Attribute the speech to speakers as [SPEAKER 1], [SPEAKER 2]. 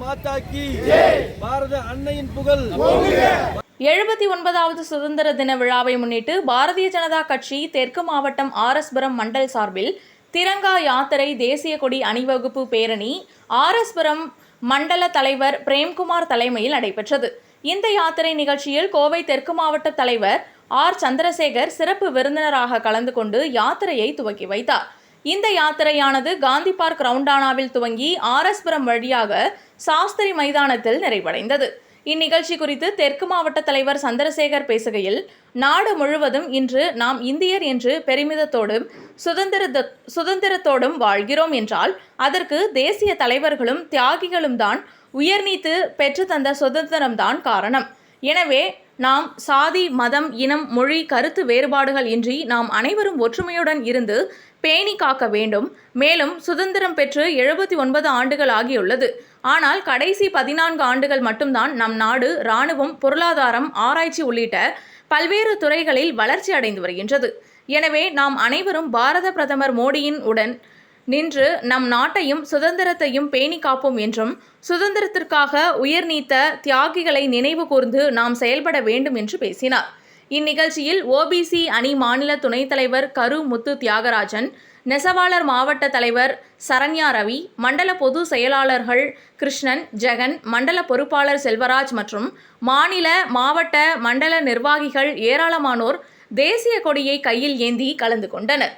[SPEAKER 1] மாதா கி பாரத அன்னையின் புகழ்!
[SPEAKER 2] எழுபத்தி ஒன்பதாவது சுதந்திர தின விழாவை முன்னிட்டு பாரதிய ஜனதா கட்சி தெற்கு மாவட்டம் ஆர்எஸ்புரம் மண்டல் சார்பில் திரங்கா யாத்திரை தேசிய கொடி அணிவகுப்பு பேரணி ஆர்எஸ்புரம் மண்டல தலைவர் பிரேம்குமார் தலைமையில் நடைபெற்றது. இந்த யாத்திரை நிகழ்ச்சியில் கோவை தெற்கு மாவட்ட தலைவர் ஆர் சந்திரசேகர் சிறப்பு விருந்தினராக கலந்து கொண்டு யாத்திரையை துவக்கி வைத்தார். இந்த யாத்திரையானது காந்தி பார்க் ரவுண்டானாவில் துவங்கி ஆர்எஸ்புரம் வழியாக சாஸ்திரி மைதானத்தில் நிறைவடைந்தது. இந்நிகழ்ச்சி குறித்து தெற்கு மாவட்ட தலைவர் சந்திரசேகர் பேசுகையில் நாடு முழுவதும் இன்று நாம் இந்தியர் என்று பெருமிதத்தோடும் சுதந்திர சுதந்திரத்தோடும் வாழ்கிறோம் என்றால் அதற்கு தேசிய தலைவர்களும் தியாகிகளும் தான் உயர்நீத்து பெற்று தந்த சுதந்திரம்தான் காரணம். எனவே நாம் சாதி மதம் இனம் மொழி கருத்து வேறுபாடுகள் இன்றி நாம் அனைவரும் ஒற்றுமையுடன் இருந்து பேணி காக்க வேண்டும். மேலும் சுதந்திரம் பெற்று எழுபத்தி ஒன்பது ஆண்டுகள் ஆகியுள்ளது. ஆனால் கடைசி பதினான்கு ஆண்டுகள் மட்டும்தான் நம் நாடு இராணுவம் பொருளாதாரம் ஆராய்ச்சி உள்ளிட்ட பல்வேறு துறைகளில் வளர்ச்சி அடைந்து வருகின்றது. எனவே நாம் அனைவரும் பாரத பிரதமர் மோடியின் உடன் நின்று நம் நாட்டையும் சுதந்திரத்தையும் பேணி காப்போம் என்றும் சுதந்திரத்திற்காக உயிர் நீத்த தியாகிகளை நினைவு கூர்ந்து நாம் செயல்பட வேண்டும் என்று பேசினார். இந்நிகழ்ச்சியில் ஓபிசி அணி மாநில துணைத் தலைவர் கரு முத்து தியாகராஜன் நெசவாளர் மாவட்ட தலைவர் சரண்யா ரவி மண்டல பொது செயலாளர்கள் கிருஷ்ணன் ஜெகன் மண்டல பொறுப்பாளர் செல்வராஜ் மற்றும் மாநில மாவட்ட மண்டல நிர்வாகிகள் ஏராளமானோர் தேசிய கொடியை கையில் ஏந்தி கலந்து கொண்டனர்.